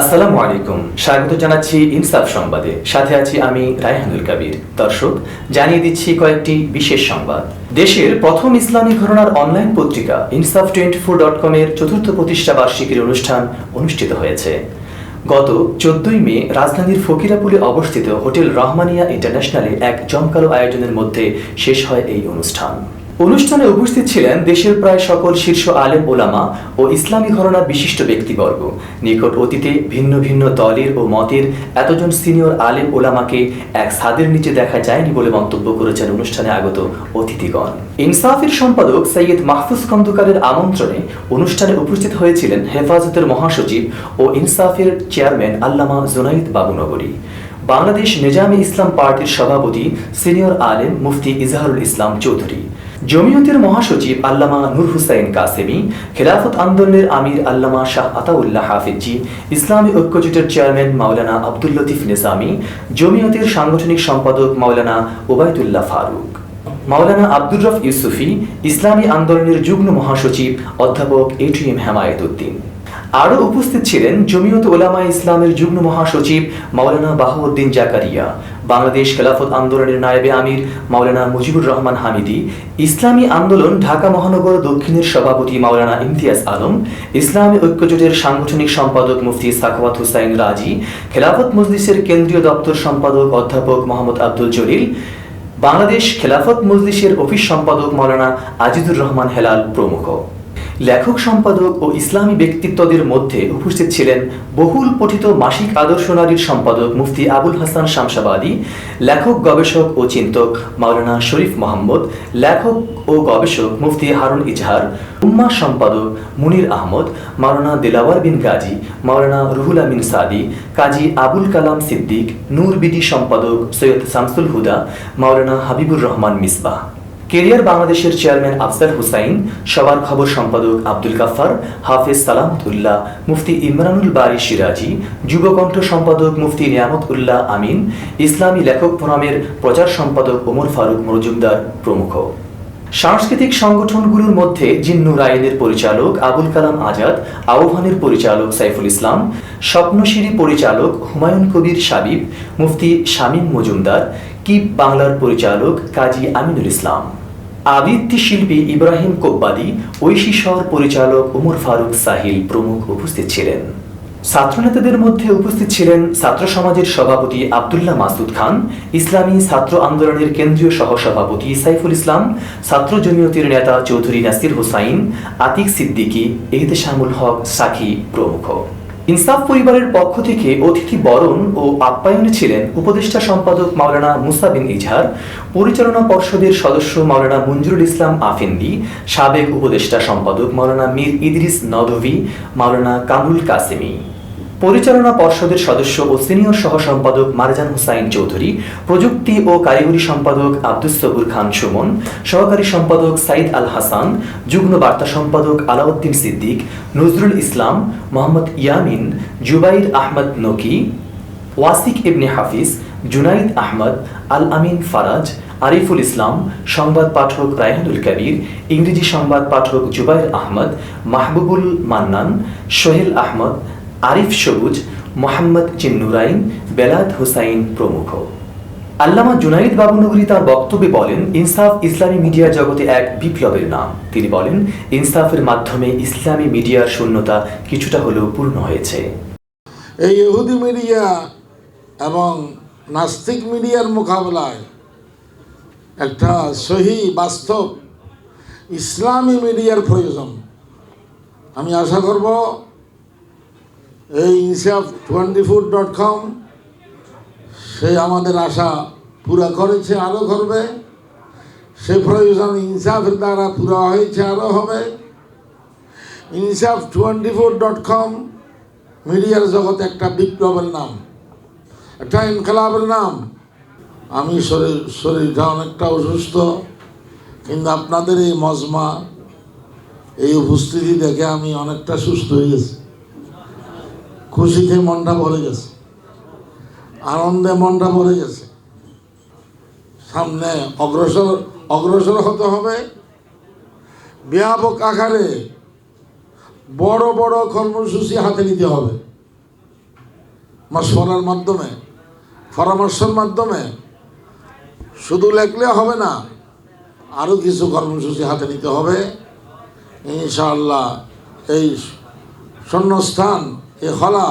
আসসালামু আলাইকুম। স্বাগত জানাচ্ছি ইনসাফ সংবাদে। সাথে আছি আমি রায়হানুল কবির। দর্শক, জানিয়ে দিচ্ছি কয়েকটি বিশেষ সংবাদ। দেশের প্রথম ইসলামী ঘটনার অনলাইন পত্রিকা ইনসাফ টোয়েন্টি ফোর ডট কমের চতুর্থ প্রতিষ্ঠা বার্ষিকীর অনুষ্ঠান অনুষ্ঠিত হয়েছে। গত চোদ্দই মে রাজধানীর ফকিরাপুরে অবস্থিত হোটেল রহমানিয়া ইন্টারন্যাশনালে এক জমকালো আয়োজনের মধ্যে শেষ হয় এই অনুষ্ঠান। অনুষ্ঠানে উপস্থিত ছিলেন দেশের প্রায় সকল শীর্ষ আলেম ওলামা ও ইসলামী ঘরানার বিশিষ্ট ব্যক্তিবর্গ। নিকট অতীতে ভিন্ন ভিন্ন দলের ও মতের এতজন সিনিয়র আলেম ওলামাকে এক ছাদের নিচে দেখা যায়নি বলে মন্তব্য করেছেন অনুষ্ঠানে আগত অতিথিগণ। ইনসাফের সম্পাদক সৈয়দ মাহফুজ খন্দকারের আমন্ত্রণে অনুষ্ঠানে উপস্থিত হয়েছিলেন হেফাজতের মহাসচিব ও ইনসাফের চেয়ারম্যান আল্লামা জুনাইদ বাবুনগরী। বাংলাদেশ নিজামী ইসলাম পার্টির সভাপতি সিনিয়র আলেম মুফতি ইজাহারুল ইসলাম চৌধুরী। জমিয়তের মহাসচিব আল্লামা নূর হুসাইন কাসেমি, খেলাফত আন্দোলনের আমির আল্লামা শাহ আতাউল্লাহ হাফিজি, ইসলামী ঐক্যজোটের চেয়ারম্যান মাওলানা আব্দুল লতিফ নিজামী, জমিয়তের সাংগঠনিক সম্পাদক মাওলানা ওবায়দুল্লাহ ফারুক। মাওলানা আব্দুর রফ ইউসুফি, ইসলামী আন্দোলনের যুগ্ম মহাসচিব অধ্যাপক এটিএম হেমায়েত উদ্দিন। আরও উপস্থিত ছিলেন জমিয়ত ওলামা ইসলামের যুগ্ম মহাসচিব মাওলানা বাহাউদ্দিন জাকারিয়া, বাংলাদেশ খেলাফত আন্দোলনের নায়েবে আমির মাওলানা মুজিবুর রহমান হামিদি, ইসলামী আন্দোলন ঢাকা মহানগর দক্ষিণের সভাপতি মাওলানা ইমতিয়াজ আলম, ইসলামী ঐক্যজোটের সাংগঠনিক সম্পাদক মুফতি সাখাওয়াত হুসাইন রাজি, খেলাফত মজলিসের কেন্দ্রীয় দপ্তর সম্পাদক অধ্যাপক মোহাম্মদ আব্দুল জলিল, বাংলাদেশ খেলাফত মজলিসের অফিস সম্পাদক মাওলানা আজিজুর রহমান হেলাল প্রমুখ। লেখক, সম্পাদক ও ইসলামী ব্যক্তিত্বদের মধ্যে উপস্থিত ছিলেন বহুল পঠিত মাসিক আদর্শ নারীর সম্পাদক মুফতি আবুল হাসান শামসাবাদী, লেখক, গবেষক ও চিন্তক মাওলানা শরীফ মোহাম্মদ, লেখক ও গবেষক মুফতি হারুন ইজহার, উম্মা সম্পাদক মুনির আহমদ, মাওলানা দিলাওয়ার বিন গাজী, মাওলানা রুহুল আমিন সাদি, কাজী আবুল কালাম সিদ্দিক, নূর বিডি সম্পাদক সৈয়দ শামসুল হুদা, মাওলানা হাবিবুর রহমান মিসবাহ। কেরিয়ার বাংলাদেশের চেয়ারম্যান আফজাল হুসাইন, সবার খবর সম্পাদক আব্দুল গাফার হাফেজ সালামতুল্লাহ, মুফতি ইমরানুল বারি সিরাজি যুবকণ্ঠ সম্পাদক মুফতি নিয়ামত উল্লাহ আমিন, ইসলামী লেখক ফোরামের প্রচার সম্পাদক ওমর ফারুক মজুমদার প্রমুখ। সাংস্কৃতিক সংগঠনগুলোর মধ্যে জিন্নুর আইনের পরিচালক আবুল কালাম আজাদ, আহ্বানের পরিচালক সাইফুল ইসলাম, স্বপ্নশিরি পরিচালক হুমায়ুন কবির সাবিব মুফতি শামীম মজুমদার কিপ বাংলার পরিচালক কাজী আমিনুল ইসলাম? আবৃত্তি শিল্পী ইব্রাহিম কোব্বাদি ঐশী শহর পরিচালক উমর ফারুক সাহিল প্রমুখ উপস্থিত ছিলেন। ছাত্রনেতাদের মধ্যে উপস্থিত ছিলেন ছাত্র সমাজের সভাপতি আবদুল্লাহ মাসুদ খান, ইসলামী ছাত্র আন্দোলনের কেন্দ্রীয় সহসভাপতি সাইফুল ইসলাম, ছাত্র জমিয়তের নেতা চৌধুরী নাসির হোসাইন, আতিক সিদ্দিকী, এহতেশামুল হক সাকি প্রমুখ। ইনসাফ পরিবারের পক্ষ থেকে অতিথি বরণ ও আপ্যায়নে ছিলেন উপদেষ্টা সম্পাদক মাওলানা মুসাবিন ইজহার, পরিচালনা পর্ষদের সদস্য মাওলানা মঞ্জুরুল ইসলাম আফেন্দি, সাবেক উপদেষ্টা সম্পাদক মাওলানা মীর ইদ্রিস নদভি, মাওলানা কামরুল কাসেমি। পরিচালনা পর্ষদের সদস্য ও সিনিয়র সহ সম্পাদক মারজান হুসাইন চৌধুরী, প্রযুক্তি ও কারিগরি সম্পাদক আব্দুস সবুর খান সুমন, সহকারী সম্পাদক সাইদ আল হাসান, যুগ্ম বার্তা সম্পাদক আলাউদ্দিন সিদ্দিক, নজরুল ইসলাম, মোহাম্মদ ইয়ামিন, জুবাইর আহমদ নকি, ওয়াসিক ইবনে হাফিজ, জুনাইদ আহমদ, আল আমিন ফারাজ, আরিফুল ইসলাম, সংবাদ পাঠক রায়হানুল কবির, ইংরেজি সংবাদ পাঠক জুবাইর আহমদ, মাহবুবুল মান্নান, সোহেল আহমদ আরিফ সবুজ, মোহাম্মদ চিন্নুরাইন, বেলাদ হুসাইন প্রমুখ। আল্লামা জুনাইদ বাবুনগরী তার বক্তব্যে বলেন, ইনসাফ ইসলামী মিডিয়া জগতে এক বিপ্লবের নাম। তিনি বলেন, ইনসাফের মাধ্যমে ইসলামী মিডিয়ার শূন্যতা কিছুটা হলেও পূর্ণ হয়েছে। এই ইহুদি মিডিয়া এবং নাস্তিক মিডিয়ার মোকাবেলায় একটা সহি বাস্তব ইসলামী মিডিয়ার প্রয়োজন। আমি আশা করব এই Insaf twenty four dot com সে আমাদের আশা পুরা করেছে আরও করবে। সে প্রয়োজন ইনসাফের দ্বারা পুরা হয়েছে আরও হবে। ইনসাফ টোয়েন্টি ফোর ডট কম মিডিয়ার জগতে একটা বিপ্লবের নাম, একটা ইনকলাবের নাম। আমি শরীর, শরীরটা অনেকটা অসুস্থ, কিন্তু আপনাদের এই মজমা, এই উপস্থিতি দেখে আমি অনেকটা সুস্থ হয়ে গেছি। খুশিতে মনটা ভরে গেছে। আনন্দে মনটা ভরে গেছে। সামনে অগ্রসর অগ্রসর হতে হবে। ব্যাপক আকারে বড় বড় কর্মসূচি হাতে নিতে হবে। মশওয়ারার মাধ্যমে, পরামর্শের মাধ্যমে শুধু লেখলে হবে না আরও কিছু কর্মসূচি হাতে নিতে হবে। ইনশাআল্লাহ এই শূন্যস্থান এ হলা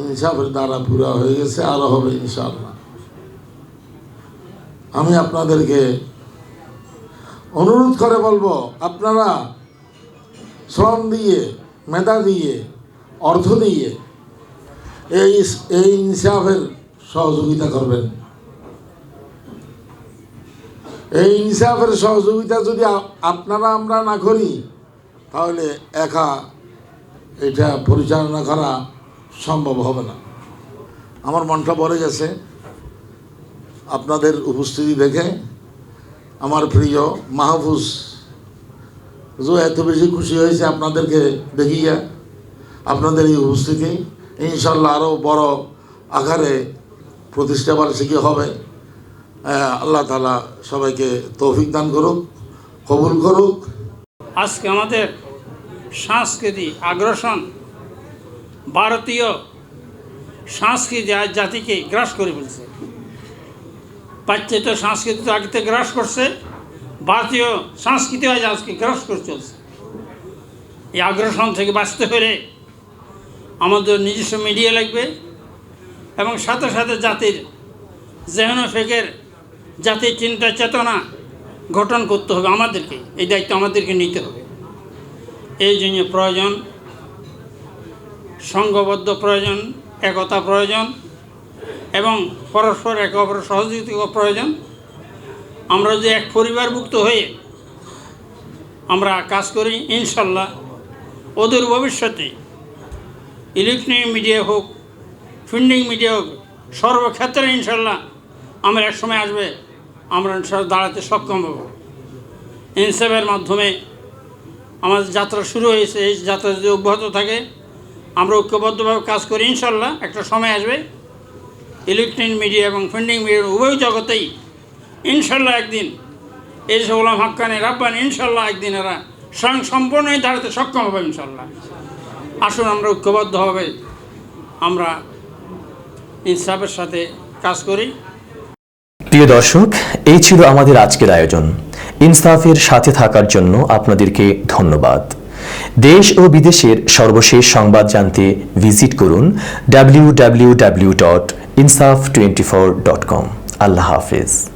ইনসাফের দ্বারা পুরা হয়ে গেছে আরও হবে ইনশাআল্লাহ। আমি আপনাদেরকে অনুরোধ করে বলব, আপনারা শ্রম দিয়ে, মেধা দিয়ে, অর্থ দিয়ে এই এই ইনসাফের সহযোগিতা করবেন। এই ইনসাফের সহযোগিতা যদি আপনারা আমরা না করি, তাহলে একা এটা পরিচালনা করা সম্ভব হবে না। আমার মনটা ভরে গেছে। আপনাদের উপস্থিতি দেখে আমার প্রিয় মাহফুজ, যে এত বেশি খুশি হয়েছে আপনাদেরকে দেখিয়া, আপনাদের এই উপস্থিতি। ইনশাল্লাহ আরও বড় আকারে প্রতিষ্ঠা বার্ষিকী হবে। আল্লাহ তালা সবাইকে তৌফিক দান করুক, কবুল করুক। আজকে আমাদের সংস্কৃতি আগ্রাসন ভারতীয় সংস্কৃতি আজ জাতিকে গ্রাস করে ফেলছে। পাশ্চাত্য সংস্কৃতি তো আগে থেকে গ্রাস করছে, ভারতীয় সংস্কৃতি আজ আজকে গ্রাস করে চলছে। এই আগ্রাসন থেকে বাঁচতে হলে আমাদের নিজস্ব মিডিয়া লাগবে এবং সাথে সাথে জাতির জেহন ফেকের জাতির চিন্তা চেতনা গঠন করতে হবে আমাদেরকে। এই দায়িত্ব আমাদেরকে নিতে হবে। এই জন্য প্রয়োজন, সংঘবদ্ধ প্রয়োজন, একতা প্রয়োজন এবং পরস্পর একে অপরের সহযোগিতা প্রয়োজন। আমরা যদি এক পরিবারভুক্ত হয়ে আমরা কাজ করি, ইনশাল্লাহ ওদের ভবিষ্যতে ইলেকট্রনিক মিডিয়া হোক প্রিন্টিং মিডিয়া হোক, সর্বক্ষেত্রে ইনশাল্লাহ আমরা এক সময় আসবে, আমরা দাঁড়াতে সক্ষম হব। ইনসেফের মাধ্যমে আমাদের যাত্রা শুরু হয়েছে, এই যাত্রা যদি অব্যাহত থাকে, আমরা ঐক্যবদ্ধভাবে কাজ করি, ইনশাল্লাহ একটা সময় আসবে। ইলেকট্রনিক মিডিয়া এবং প্রিন্টিং মিডিয়ার উভয় জগতেই ইনশাল্লাহ একদিন এই সকলাম হাক্কানি রাব্বানি, ইনশাল্লাহ একদিন এরা স্বয়ং সম্পূর্ণই দাঁড়াতে সক্ষম হবে, ইনশাল্লাহ। আসুন আমরা ঐক্যবদ্ধভাবে আমরা ইনসাফের সাথে কাজ করি। প্রিয় দর্শক, এই ছিল আমাদের আজকের আয়োজন। ইনসাফের সাথে থাকার জন্য আপনাদেরকে ধন্যবাদ। দেশ ও বিদেশের সর্বশেষ সংবাদ জানতে ভিজিট করুন W W W dot Insaf twenty four dot com আল্লাহ হাফিজ।